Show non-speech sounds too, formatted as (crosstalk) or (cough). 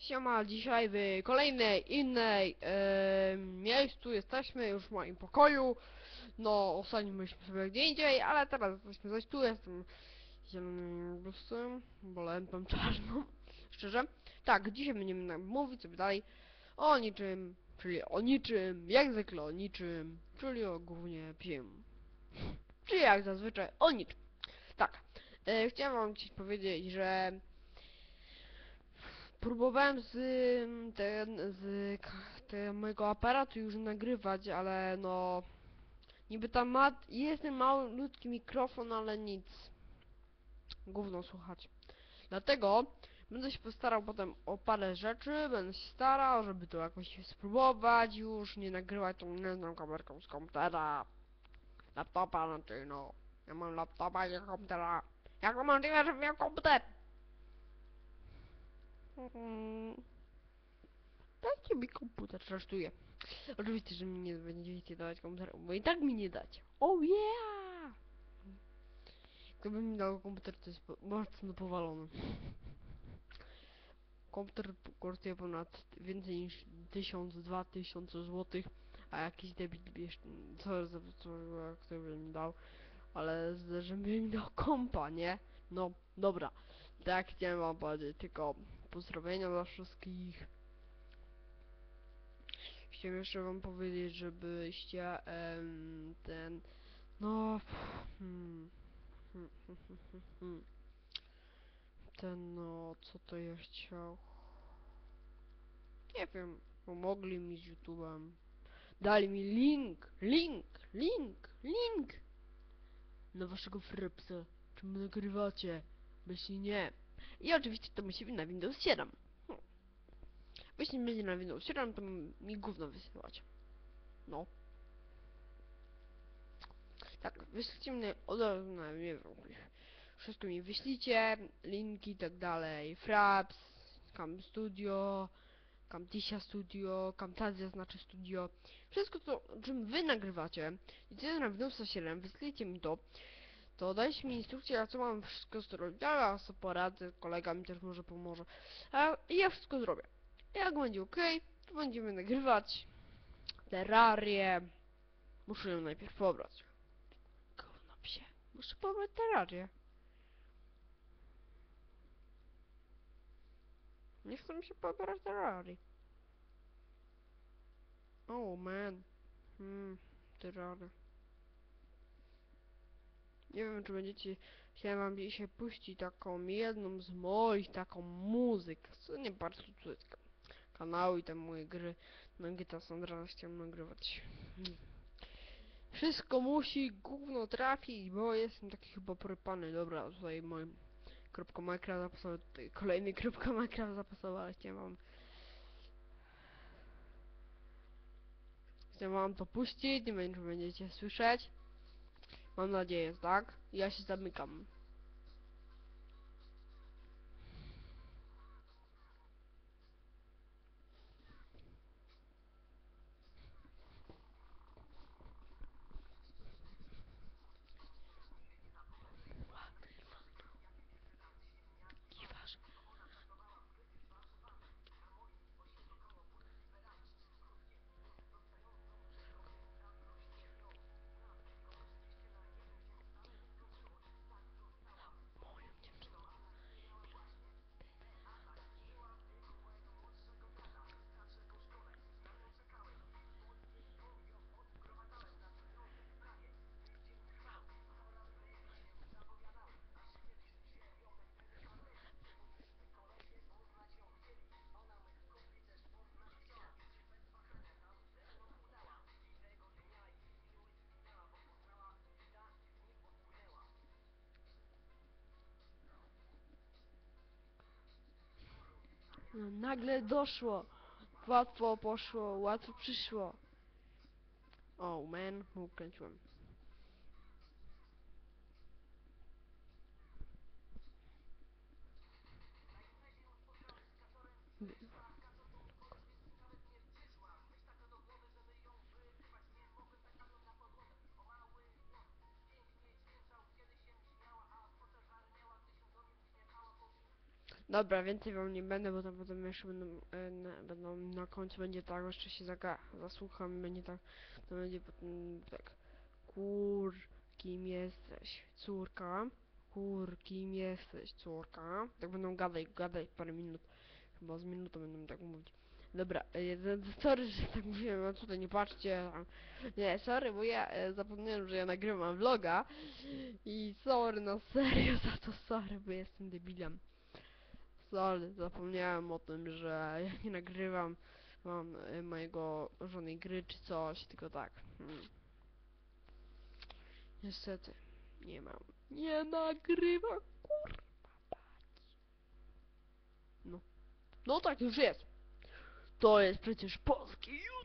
Siema, dzisiaj w kolejnej, innej e, miejscu jesteśmy, już w moim pokoju. No, ostatnio byliśmy sobie gdzie indziej, ale teraz jesteśmy zaś tu, jestem zielonym bluzem, bolempem (laughs) czarną, szczerze. Tak, dzisiaj będziemy mówić sobie dalej o niczym, czyli o niczym, jak zwykle o niczym, czyli o głównie psim. Czyli jak zazwyczaj o niczym. Tak, e, chciałem wam dzisiaj powiedzieć, że Próbowałem z ten, z mojego aparatu już nagrywać, ale no niby tam ma, jest ten malutki mikrofon, ale nic. Gówno słuchać. Dlatego będę się postarał potem o parę rzeczy, będę się starał, żeby to jakoś spróbować już, nie nagrywać tą inną kamerką z komputera. Laptopa, znaczy no. Ja mam laptopa i komputera. Jak to możliwe, żebym miał komputer? Mm. Dajcie mi komputer, żartuję. Oczywiście, że mi nie będziecie dawać komputera, bo i tak mi nie dacie. Oh yeah! Gdybym mi dał komputer, to jest mocno powalony. Komputer kosztuje ponad więcej niż 1000-2000 złotych, a jakiś debit wiesz, co za co, kto by mi dał, ale żeby mi dał kompa, nie? No, dobra. Tak chciałem wam powiedzieć, tylko pozdrowienia dla wszystkich. Chciałem jeszcze wam powiedzieć, żebyście em, ten no hmm, hmm, hmm, hmm, hmm, hmm. ten no co to ja chciał nie wiem pomogli mi z YouTube'em dali mi link link link link na waszego frepsa czym nagrywacie jeśli nie i oczywiście to musi być na Windows 7. Hmm. Jeśli będzie na Windows 7, to mi gówno wysyłać. No. Tak, wyślijcie mnie od razu na, nie wszystko mi wyślijcie, linki i tak dalej, Fraps, Cam Studio, Camtasia Studio, Camtasia znaczy Studio, wszystko co, czym wy nagrywacie i co jest na Windowsa 7, wyślijcie mi to, to dajcie mi instrukcję, a co mam wszystko zrobić. Ja sobie poradzę, kolega mi też może pomoże. A ja wszystko zrobię. Jak będzie ok, to będziemy nagrywać terrarię. Muszę ją najpierw pobrać. Gówno psie. Muszę pobrać terrarię. Nie chcę mi się pobrać terrarii. Oh man. Hmm, terraria. Nie wiem, czy będziecie... Chciałem wam dzisiaj puścić taką jedną z moich, taką muzyk. Co nie bardzo tu jest ka- kanału i tam moje gry na GTA San Andreas chciałem nagrywać. Wszystko musi gówno trafić, bo jestem taki chyba porypany. Dobra, tutaj mój kropka Minecraft zapasowy, tutaj kolejny kropka Minecraft zapasowy, ale chciałem wam... Chciałem wam to puścić, nie wiem, czy będziecie słyszeć. Mam nadzieję, tak? Ja się zamykam. No, nagle doszło. Łatwo poszło, łatwo przyszło. Oh man, ukręciłem. Dobra, więcej wam nie będę, bo tam potem jeszcze będą, e, na, będą na końcu będzie tak, jeszcze się zaga, zasłucham i będzie tak, to będzie potem tak. Kur, kim jesteś? Córka. Kur, kim jesteś? Córka. Tak będą gadać, gadać parę minut. Chyba z minutą będą tak mówić. Dobra, e, sorry, że tak mówiłem, a tutaj nie patrzcie. Nie, sorry, bo ja e, zapomniałem, że ja nagrywam vloga. I sorry, no serio (laughs) za to sorry, bo jestem debilem. Sorry, zapomniałem o tym, że (laughs) ja nie nagrywam mam e, mojego żadnej gry czy coś, tylko tak. Hmm. Niestety, nie mam. Nie nagrywam, kurwa mać. No. No tak już jest. To jest przecież polski! YouTube!